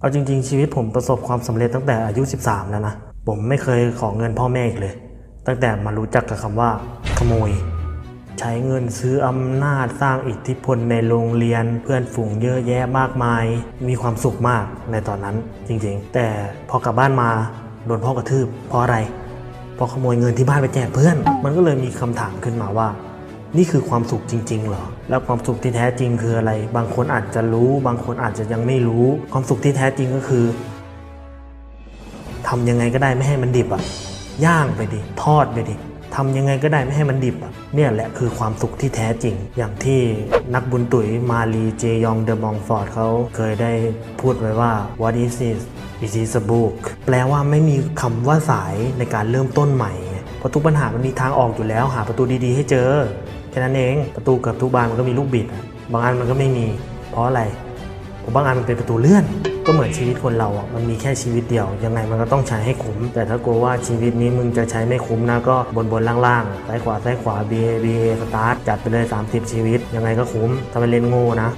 เอาจริง ๆ ชีวิตผมประสบความสำเร็จตั้งแต่อายุ 13 แล้วนะ ผมไม่เคยขอเงินพ่อแม่อีกเลย ตั้งแต่มารู้จักกับคำว่า ขโมย ใช้เงินซื้ออำนาจสร้างอิทธิพลในโรงเรียน เพื่อนฝูงเยอะแยะมากมาย มีความสุขมากในตอนนั้นจริงๆ แต่พอกลับบ้านมาโดนพ่อกระทืบเพราะอะไรเพราะขโมยเงินที่บ้านไปแจกเพื่อน มันก็เลยมีคำถามขึ้นมาว่า นี่คือความสุขจริงๆเหรอ แล้วความสุขที่แท้จริงคืออะไร บางคนอาจจะรู้ บางคนอาจจะยังไม่รู้ ความสุขที่แท้จริงก็คือทำยังไงก็ได้ไม่ให้มันดิบอะ ย่างไปดิ ทอดไปดิทำยังไงก็ได้ไม่ให้มันดิบอะ เนี่ยแหละคือความสุขที่แท้จริง อย่างที่นักบุญตุ๋ยมารีเจยองเดอมองฟอร์ดเขาเคยได้พูดไว้ว่า what is this it is a book แปลว่าไม่มีคำว่าสายในการเริ่มต้นใหม่ เพราะทุกปัญหามันมีทางออกอยู่แล้ว หาประตูดีๆ ให้เจอ ค่นั้นเองประตูเกือบทุกบานมันก็มีลูกบิด บางอันมันก็ไม่มี เพราะอะไรผมบางอันมันเป็นประตูเลื่อน ก็เหมือนชีวิตคนเราอะมันมีแค่ชีวิตเดียว ยังไงมันก็ต้องใช้ให้คุ้ม แต่ถ้ากลัวว่าชีวิตนี้มึงจะใช้ไม่คุ้มนะก็บนบนล่างๆซ้ายขวาซ้ายขวา B A B A สตาร์ทจัดไปเลย 30 ชีวิต ยังไงก็คุ้มถ้าไปเล่นโง่นะ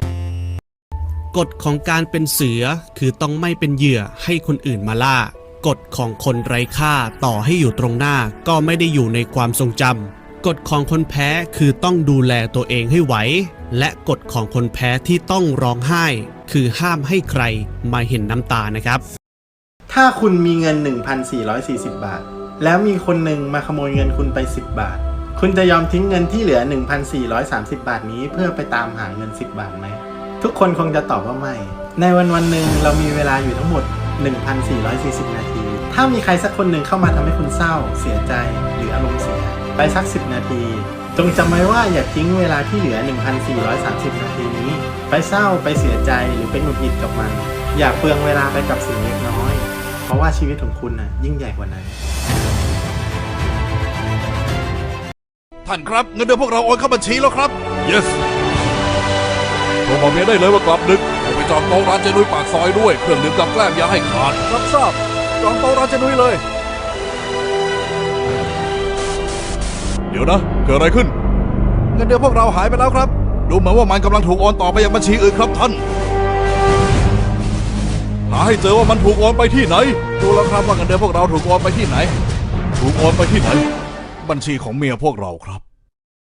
กฎของการเป็นเสือคือต้องไม่เป็นเหยื่อให้คนอื่นมาล่ากฎของคนไร้ค่าต่อให้อยู่ตรงหน้าก็ไม่ได้อยู่ในความทรงจำ กฎของคนแพ้คือต้องดูแลตัวเองให้ไหว และกฎของคนแพ้ที่ต้องร้องไห้ คือห้ามให้ใครมาเห็นน้ำตานะครับ ถ้าคุณมีเงิน 1,440 บาท แล้วมีคนหนึ่งมาขโมยเงินคุณไป 10 บาท คุณจะยอมทิ้งเงินที่เหลือ 1,430 บาทนี้เพื่อไปตามหาเงิน 10 บาทไหม ทุกคนคงจะตอบว่าไม่ ในวันวันหนึ่งเรามีเวลาอยู่ทั้งหมด 1,440 นาที ถ้ามีใครสักคนหนึ่งเข้ามาทำให้คุณเศร้า เสียใจ หรืออารมณ์เสีย ไปสัก 10 นาที จงจำไว้ว่าอย่าทิ้งเวลาที่เหลือ 1,430 นาทีนี้ ไปเศร้าไปเสียใจหรือไปหงุดหงิดกับมัน อย่าเปลืองเวลาไปกับสิ่งเล็กน้อย เพราะว่าชีวิตของคุณน่ะยิ่งใหญ่กว่านั้น ท่านครับ เงินเดือนพวกเราโอนเข้าบัญชีแล้วครับ yes โทรบอกเมียได้เลยว่ากลับดึกเอาไปจองโต๊ะร้านเจนุ้ยปากซอยด้วย เครื่องดื่มกับแกล้มอย่าให้ขาด รับทราบจองโต๊ะร้านเจนุ้ยเลย ดี๋ยวนะ เกิดอะไรขึ้นเงินเดือนพวกเราหายไปแล้วครับ ดูเหมือนว่ามันกำลังถูกโอนต่อไปยังบัญชีอื่นครับท่าน หาให้เจอว่ามันถูกโอนไปที่ไหน ดูแล้วครับว่าเงินเดือนพวกเราถูกโอนไปที่ไหน ถูกโอนไปที่ไหน บัญชีของเมียพวกเราครับ